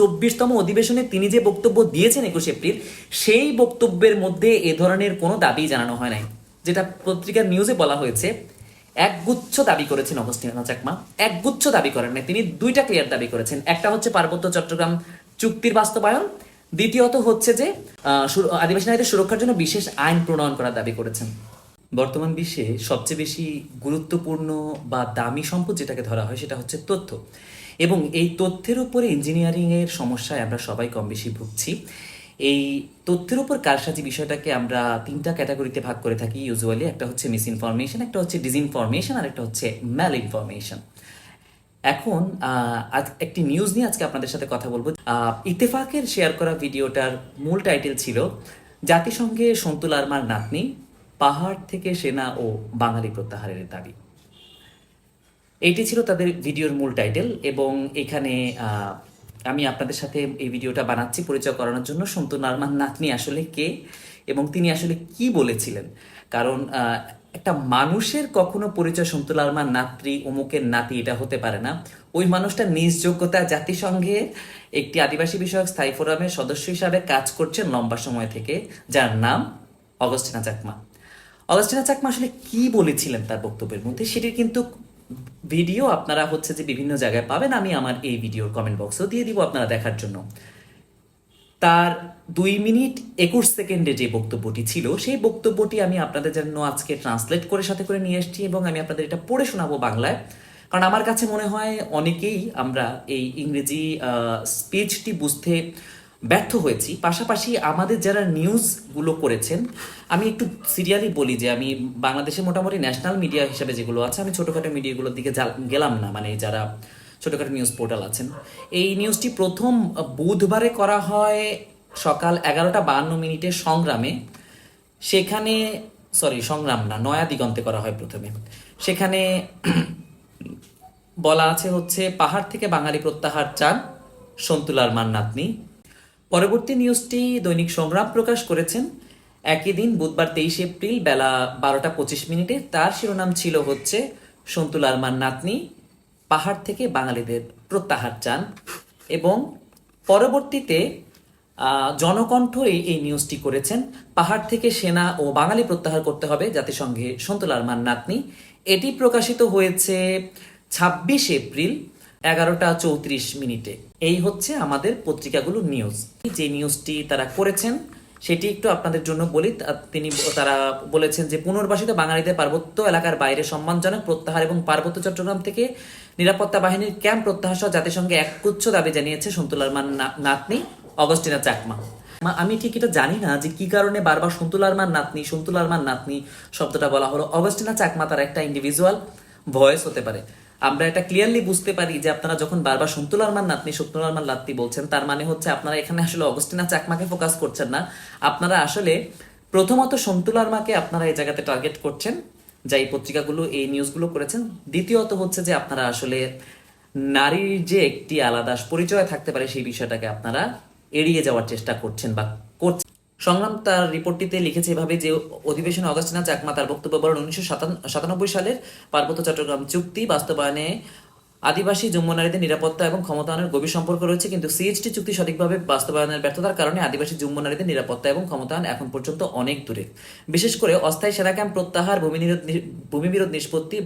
চব্বিশতম অধিবেশনে তিনি যে বক্তব্য দিয়েছেন একুশে এপ্রিল, সেই বক্তব্যের মধ্যে এ ধরনের কোনো দাবি জানানো হয় নাই। যেটা পত্রিকার নিউজে বলা হয়েছে, একগুচ্ছ দাবি করেছেন অগস্টিনা চাকমা। একগুচ্ছ দাবি করেন নাই, তিনি দুইটা ক্লিয়ার দাবি করেছেন। একটা হচ্ছে পার্বত্য চট্টগ্রাম চুক্তির বাস্তবায়ন, দ্বিতীয়ত হচ্ছে যে আদিবাসী নারীদের সুরক্ষার জন্য বিশেষ আইন প্রণয়ন করার দাবি করেছেন। বর্তমান বিশ্বে সবচেয়ে বেশি গুরুত্বপূর্ণ বা দামি সম্পদ যেটাকে ধরা হয় সেটা হচ্ছে তথ্য। এবং এই তথ্যের উপরে ইঞ্জিনিয়ারিংয়ের সমস্যায় আমরা সবাই কম বেশি ভুগছি। এই তথ্যের উপর কারসাজি বিষয়টাকে আমরা তিনটা ক্যাটাগরিতে ভাগ করে থাকি। ইউজুয়ালি একটা হচ্ছে মিস ইনফরমেশন একটা হচ্ছে ডিসইনফরমেশন আর একটা হচ্ছে ম্যাল ইনফরমেশন এখন একটি নিউজ নিয়ে আজকে আপনাদের সাথে কথা বলব। আহ, ইত্তেফাকের শেয়ার করা ভিডিওটার মূল টাইটেল ছিল জাতিসংঘে সন্তুল আরমার নাতনি পাহাড় থেকে সেনা ও বাঙালি প্রত্যাহারের দাবি। এইটি ছিল তাদের ভিডিওর মূল টাইটেল এবং এখানে আমি আপনাদের সাথে এই ভিডিওটা বানাচ্ছি পরিচয় করানোর জন্য। সন্তু আরমান নাতনি আসলে কে এবং তিনি আসলে কি বলেছিলেন? কারণ একটা মানুষের কখনো পরিচয় সন্তুল আরমান নাত্রী অমুকের নাতি, এটা হতে পারে না। ওই মানুষটা নিজ যোগ্যতা জাতিসংঘে একটি আদিবাসী বিষয়ক স্থায়ী ফোরামের সদস্য হিসাবে কাজ করছেন লম্বা সময় থেকে, যার নাম অগস্টিনা চাকমা। অগস্টিনা চাকমা আসলে কি বলেছিলেন তার বক্তব্যের মধ্যে? সেটির কিন্তু ভিডিও আপনারা হচ্ছে যে বিভিন্ন জায়গায় পাবেন, আমি আমার এই ভিডিওর কমেন্ট বক্সেও দিয়ে দিব আপনারা দেখার জন্য। তার দুই মিনিট একুশ সেকেন্ডে যে বক্তব্যটি ছিল, সেই বক্তব্যটি আমি আপনাদের জন্য আজকে ট্রান্সলেট করে সাথে করে নিয়ে এসেছি এবং আমি আপনাদের এটা পড়ে শোনাবো বাংলায়। কারণ আমার কাছে মনে হয় অনেকেই আমরা এই ইংরেজি স্পিচটি বুঝতে ব্যর্থ হয়েছি। পাশাপাশি আমাদের যারা নিউজগুলো করেছেন, আমি একটু সিরিয়ালি বলি যে আমি বাংলাদেশে মোটামুটি ন্যাশনাল মিডিয়া হিসেবে যেগুলো আছে, আমি ছোটোখাটো মিডিয়াগুলোর দিকে গেলাম না। মানে যারা ছোটোখাটো নিউজ পোর্টাল আছেন। এই নিউজটি প্রথম বুধবারে করা হয় সকাল এগারোটা বাহান্ন মিনিটে সংগ্রামে। সেখানে সরি সংগ্রাম না, নয়া দিগন্তে করা হয় প্রথমে। সেখানে বলা আছে হচ্ছে, পাহাড় থেকে বাঙালি প্রত্যাহার চান সন্তুলার মান নাতনি পরবর্তী নিউজটি দৈনিক সংগ্রাম প্রকাশ করেছেন। একই দিন বুধবার তেইশে এপ্রিল বেলা বারোটা পঁচিশ মিনিটে তার শিরোনাম ছিল হচ্ছে, সন্তুল আরমান নাতনি, পাহাড় থেকে বাঙালিদের প্রত্যাহার চান। এবং পরবর্তীতে জনকণ্ঠ এই নিউজটি করেছেন, পাহাড় থেকে সেনা ও বাঙালি প্রত্যাহার করতে হবে জাতিসংঘে সন্তুল আরমান নাতনি। এটি প্রকাশিত হয়েছে ছাব্বিশ এপ্রিল এগারোটা চৌত্রিশ মিনিটে। এই হচ্ছে আমাদের পত্রিকাগুলোর নিউজ যে নিউজটি তারা করেছেন, সেটি একটু আপনাদের জন্য বলি। তিনি তারা বলেছেন যে, পুনর্বাসিত বাঙালিদের পার্বত্য এলাকার বাইরে সম্মানজনক প্রত্যাহার এবং পার্বত্য চট্টগ্রাম থেকে নিরাপত্তা বাহিনীর ক্যাম্প প্রত্যাহার সহ জাতিসংঘে একগুচ্ছ দাবি জানিয়েছে সন্তুল আরমান না- নাতনি অগস্টিনা চাকমা। আমি ঠিক এটা জানি না যে, কি কারণে বারবার সন্তুল আরমান নাতনি সন্তুল আরমান নাতনি শব্দটা বলা হলো। অগস্টিনা চাকমা তার একটা ইন্ডিভিজুয়াল ভয়েস হতে পারে। আমরা এটা ক্লিয়ারলি বুঝতে পারি যে আপনারা যখন বারবার সন্তুল আরমান নাতনি সন্তুল আরমান নাতনি বলছেন, তার মানে হচ্ছে আপনারা এখানে আসলে অগস্টিনা চাকমাকে ফোকাস করছেন না। আপনারা আসলে প্রথমত সন্তুল আরমাকে আপনারা এই জায়গাতে টার্গেট করছেন যা এই পত্রিকাগুলো, এই নিউজগুলো করেছেন। দ্বিতীয়ত হচ্ছে যে আপনারা আসলে নারীর যে একটি আলাদা পরিচয় থাকতে পারে সেই বিষয়টাকে আপনারা এড়িয়ে যাওয়ার চেষ্টা করছেন বা করছেন। সংগ্রাম তার রিপোর্টটিতে লিখেছে এভাবে যে অধিবেশনে অগস্টিনা চাকমা তার বক্তব্য বলেন উনিশশো সাতানব্বই সালের পার্বত্য চট্টগ্রাম চুক্তি বাস্তবায়নে আদিবাসী জম্মু নারীদের নিরাপত্তা এবং ক্ষমতায়নের গভীর সম্পর্ক রয়েছে, কিন্তু সিএইচটি চুক্তি সঠিকভাবে বাস্তবায়নের ব্যর্থতার কারণে আদিবাসী জম্মু নারীদের নিরাপত্তা এবং ক্ষমতায়ন এখন পর্যন্ত অনেক দূরে। বিশেষ করে অস্থায়ী সেনা ক্যাম্প প্রত্যাহার, ভূমি নিরোধ ভূমি বিরোধ নিষ্পত্তি,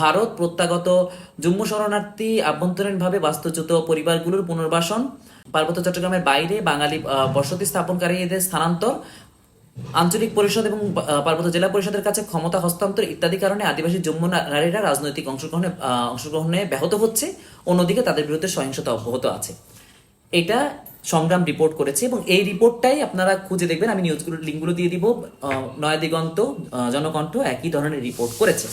ভারত প্রত্যাগত জম্মু শরণার্থী আভ্যন্তরীণভাবে বাস্তুচ্যুত পরিবারগুলোর পুনর্বাসন পার্বত্য চট্টগ্রামের বাইরে বাঙালি বসতি স্থাপনকারীদের স্থানান্তর, আঞ্চলিক পরিষদ এবং পার্বত্য জেলা পরিষদের কাছে ক্ষমতা হস্তান্তর ইত্যাদি কারণে আদিবাসী জম্মু নারীরা রাজনৈতিক অংশগ্রহণে অংশগ্রহণে ব্যাহত হচ্ছে। অন্যদিকে তাদের বিরুদ্ধে সহিংসতা অব্যাহত আছে। এটা সংগ্রাম রিপোর্ট করেছে এবং এই রিপোর্টটাই আপনারা খুঁজে দেখবেন। আমি নিউজগুলোর লিঙ্কগুলো দিয়ে দিব। নয়া দিগন্ত জনকণ্ঠ একই ধরনের রিপোর্ট করেছে।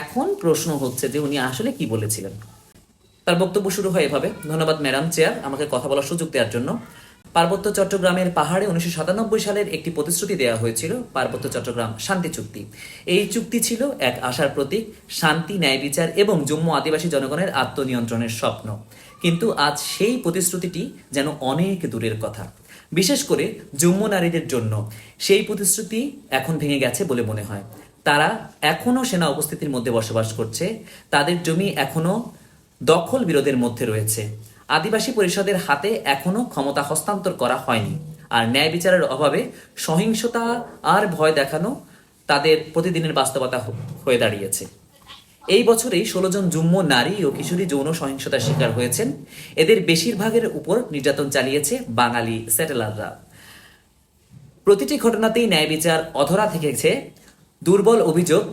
এখন প্রশ্ন হচ্ছে যে উনি আসলে কি বলেছিলেন? তার বক্তব্য শুরু হয় এভাবে, ধন্যবাদ, ম্যাডাম, চেয়ার, আমাকে কথা বলার সুযোগ দেওয়ার জন্য। পার্বত্য চট্টগ্রামের পাহাড়ে উনিশশো সাতানব্বই সালের একটি প্রতিশ্রুতি দেওয়া হয়েছিল, পার্বত্য চট্টগ্রাম শান্তি চুক্তি। এই চুক্তি ছিল এক আশার প্রতীক, শান্তি, ন্যায় বিচার এবং জম্মু আদিবাসী জনগণের আত্মনিয়ন্ত্রণের স্বপ্ন। কিন্তু আজ সেই প্রতিশ্রুতিটি যেন অনেক দূরের কথা। বিশেষ করে জম্মু নারীদের জন্য। সেই প্রতিশ্রুতি এখন ভেঙে গেছে বলে মনে হয়। তারা এখনও সেনা উপস্থিতির মধ্যে বসবাস করছে। তাদের জমি এখনও দখল বিরোধের মধ্যে রয়েছে। আদিবাসী পরিষদের হাতে এখনও ক্ষমতা হস্তান্তর করা হয়নি। আর ন্যায় বিচারের অভাবে সহিংসতা আর ভয় দেখানো তাদের প্রতিদিনের বাস্তবতা হয়ে দাঁড়িয়েছে। এই বছরেই ষোলো জন যুম্ম নারী ও কিশোরী যৌন সহিংসতার শিকার হয়েছেন। এদের বেশিরভাগের উপর নির্যাতন চালিয়েছে বাঙালি স্যাটেলাররা। প্রতিটি ঘটনাতেই ন্যায় বিচার অধরা থেকেছে। দুর্বল অভিযোগ,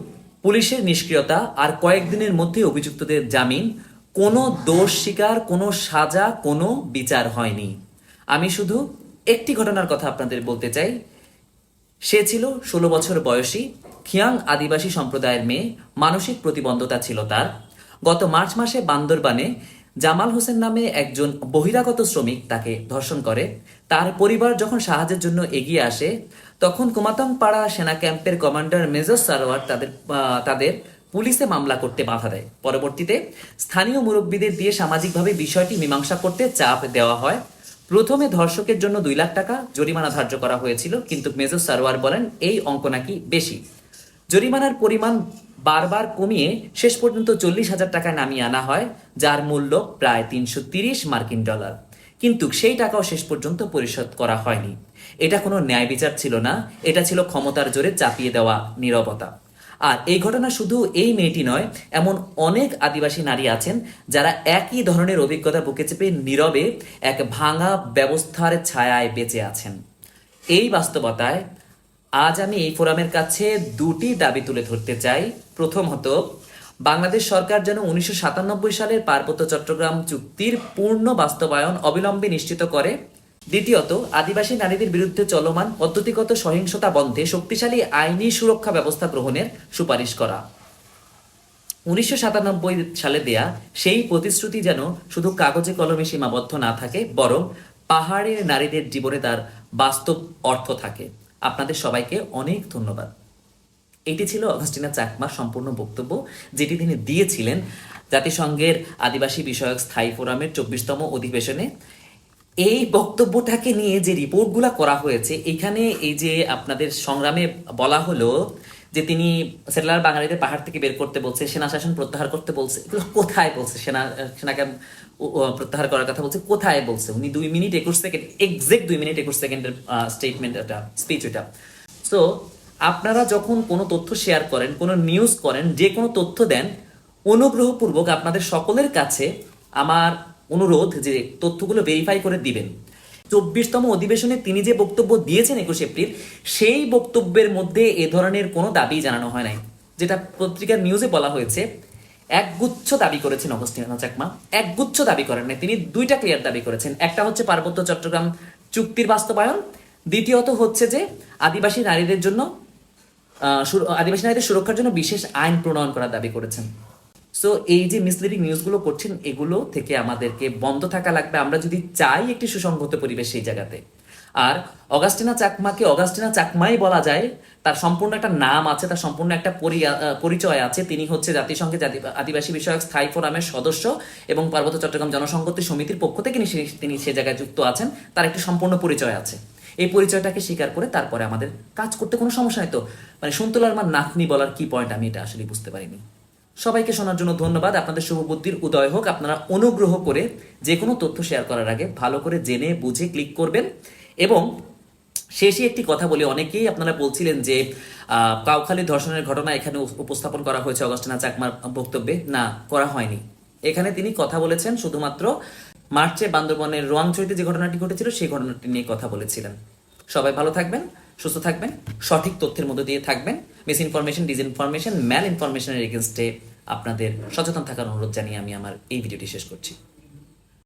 পুলিশের নিষ্ক্রিয়তা আর কয়েকদিনের মধ্যে অভিযুক্তদের জামিন কোনো দোষ স্বীকার, কোনো সাজা, কোনো বিচার হয়নি। আমি শুধু একটি ঘটনার কথা আপনাদের বলতে চাই। সে ছিল ষোলো বছর বয়সী খিয়াং আদিবাসী সম্প্রদায়ের মেয়ে। মানসিক প্রতিবন্ধতা ছিল তার। গত মার্চ মাসে বান্দরবানে জামাল হোসেন নামে একজন বহিরাগত শ্রমিক তাকে ধর্ষণ করে। তার পরিবার যখন সাহায্যের জন্য এগিয়ে আসে, তখন কুমাতং পাড়া সেনা ক্যাম্পের কমান্ডার মেজর সারোয়ার তাদের তাদের পুলিশে মামলা করতে বাধা দেয়। পরবর্তীতে স্থানীয় মুরব্বীদের দিয়ে সামাজিকভাবে বিষয়টি মীমাংসা করতে চাপ দেওয়া হয়। প্রথমে ধর্ষকের জন্য দুই লাখ টাকা জরিমানা ধার্য করা হয়েছিল, কিন্তু মেজর সারোয়ার বলেন, এই অঙ্ক নাকি বেশি। জরিমানার পরিমাণ বারবার কমিয়ে শেষ পর্যন্ত চল্লিশ হাজার টাকা নামিয়ে আনা হয়, যার মূল্য প্রায় তিনশো তিরিশ মার্কিন ডলার। কিন্তু সেই টাকাও শেষ পর্যন্ত পরিশোধ করা হয়নি। এটা কোনো ন্যায় বিচার ছিল না, এটা ছিল ক্ষমতার জোরে চাপিয়ে দেওয়া নীরবতা। আর এই ঘটনা শুধু এই মেয়েটি নয়, এমন অনেক আদিবাসী নারী আছেন যারা একই ধরনের অভিজ্ঞতা বুকে চেপে নীরবে এক ভাঙা ব্যবস্থার ছায়ায় বেঁচে আছেন। এই বাস্তবতায় আজ আমি এই ফোরামের কাছে দুটি দাবি তুলে ধরতে চাই। প্রথমত বাংলাদেশ সরকার যেন উনিশশো সাতানব্বই সালের পার্বত্য চট্টগ্রাম চুক্তির পূর্ণ বাস্তবায়ন অবিলম্বে নিশ্চিত করে দ্বিতীয়ত, আদিবাসী নারীদের বিরুদ্ধে চলমান পদ্ধতিগত সহিংসতা বন্ধে শক্তিশালী আইনি সুরক্ষা ব্যবস্থা গ্রহণের সুপারিশ করা। উনিশশো সাতানব্বই সালে দেয়া সেই প্রতিশ্রুতি যেন শুধু কাগজে কলমে সীমাবদ্ধ না থাকে, বরং পাহাড়ের নারীদের জীবনে তার বাস্তব অর্থ থাকে। আপনাদের সবাইকে অনেক ধন্যবাদ। এটি ছিল অগাস্টিনা চাকমার সম্পূর্ণ বক্তব্য, যেটি তিনি দিয়েছিলেন জাতিসংঘের আদিবাসী বিষয়ক স্থায়ী ফোরামের চব্বিশতম অধিবেশনে। এই বক্তব্যটাকে নিয়ে যে রিপোর্টগুলো করা হয়েছে, এখানে এই যে আপনাদের সংগ্রামে বলা হলো যে তিনি সেটেলার বাঙালিদের পাহাড় থেকে বের করতে বলছে সেনা শাসন প্রত্যাহার করতে বলছে, এগুলো কোথায় বলছে? সেনা, সেনাকে প্রত্যাহার করার কথা বলছে, কোথায় বলছে? উনি দুই মিনিট একুশ সেকেন্ড এক্সাক্ট দুই মিনিট একুশ সেকেন্ডের স্টেটমেন্ট এটা স্পিচ এটা। সো আপনারা যখন কোনো তথ্য শেয়ার করেন, কোনো নিউজ করেন, যে কোনো তথ্য দেন, অনুগ্রহপূর্বক আপনাদের সকলের কাছে আমার অনুরোধ যে তথ্যগুলো ভেরিফাই করে দিবেন। চব্বিশতম অধিবেশনে তিনি যে বক্তব্য দিয়েছেন একুশে এপ্রিল, সেই বক্তব্যের মধ্যে এ ধরনের কোনো দাবি জানানো হয় নাই। যেটা পত্রিকার নিউজে বলা হয়েছে, একগুচ্ছ দাবি করেছেন অগস্টিনা চাকমা। একগুচ্ছ দাবি করেন নাই, তিনি দুইটা ক্লিয়ার দাবি করেছেন। একটা হচ্ছে পার্বত্য চট্টগ্রাম চুক্তির বাস্তবায়ন, দ্বিতীয়ত হচ্ছে যে আদিবাসী নারীদের জন্য আদিবাসী নারীদের সুরক্ষার জন্য বিশেষ আইন প্রণয়ন করার দাবি করেছেন। সো এই যে মিসলিডিং নিউজগুলো করছেন, এগুলো থেকে আমাদেরকে বন্ধ থাকা লাগবে। আমরা যদি চাই একটি সুসংহত পরিবেশ সেই জায়গাতে। আর অগাস্টিনা চাকমাকে অগাস্টিনা চাকমাই বলা যায়। তার সম্পূর্ণ একটা নাম আছে, তার সম্পূর্ণ একটা পরিচয় আছে। তিনি হচ্ছে জাতিসংঘের জাতি- আদিবাসী বিষয়ক স্থায়ী ফোরামের সদস্য এবং পার্বত্য চট্টগ্রাম জনসংহতি সমিতির পক্ষ থেকে তিনি সে- জায়গায় যুক্ত আছেন। তার একটি সম্পূর্ণ পরিচয় আছে। এই পরিচয়টাকে স্বীকার করে তারপরে আমাদের কাজ করতে কোনো সমস্যা নেই তো। মানে সন্তুলার মার নাতনি বলার কি পয়েন্ট আমি এটা আসলে বুঝতে পারিনি। সবাইকে শোনার জন্য ধন্যবাদ। আপনাদের শুভবুদ্ধির উদয় হোক। আপনারা অনুগ্রহ করে যে কোনো তথ্য শেয়ার করার আগে ভালো করে জেনে, বুঝে, ক্লিক করবেন। এবং শেষে একটি কথা বলি, অনেকেই আপনারা বলছিলেন যে কাউখালী ধর্ষণের ঘটনা এখানে উপ- উপস্থাপন করা হয়েছে অগস্টিনা চাকমার বক্তব্যে। না, করা হয়নি। এখানে তিনি কথা বলেছেন শুধুমাত্র মার্চে বান্দরবনের রোয়াংচৈতে যে ঘটনাটি ঘটেছিল, সেই ঘটনাটি নিয়ে কথা বলেছিলেন। সবাই ভালো থাকবেন। সুস্থ থাকবেন, সঠিক তথ্যের মধ্যে দিয়ে থাকবেন মিস ইনফরমেশন ডিসইনফরমেশন ম্যাল ইনফরমেশনের এগেনস্টে আপনাদের সচেতন থাকার অনুরোধ জানিয়ে আমি আমার এই ভিডিওটি শেষ করছি।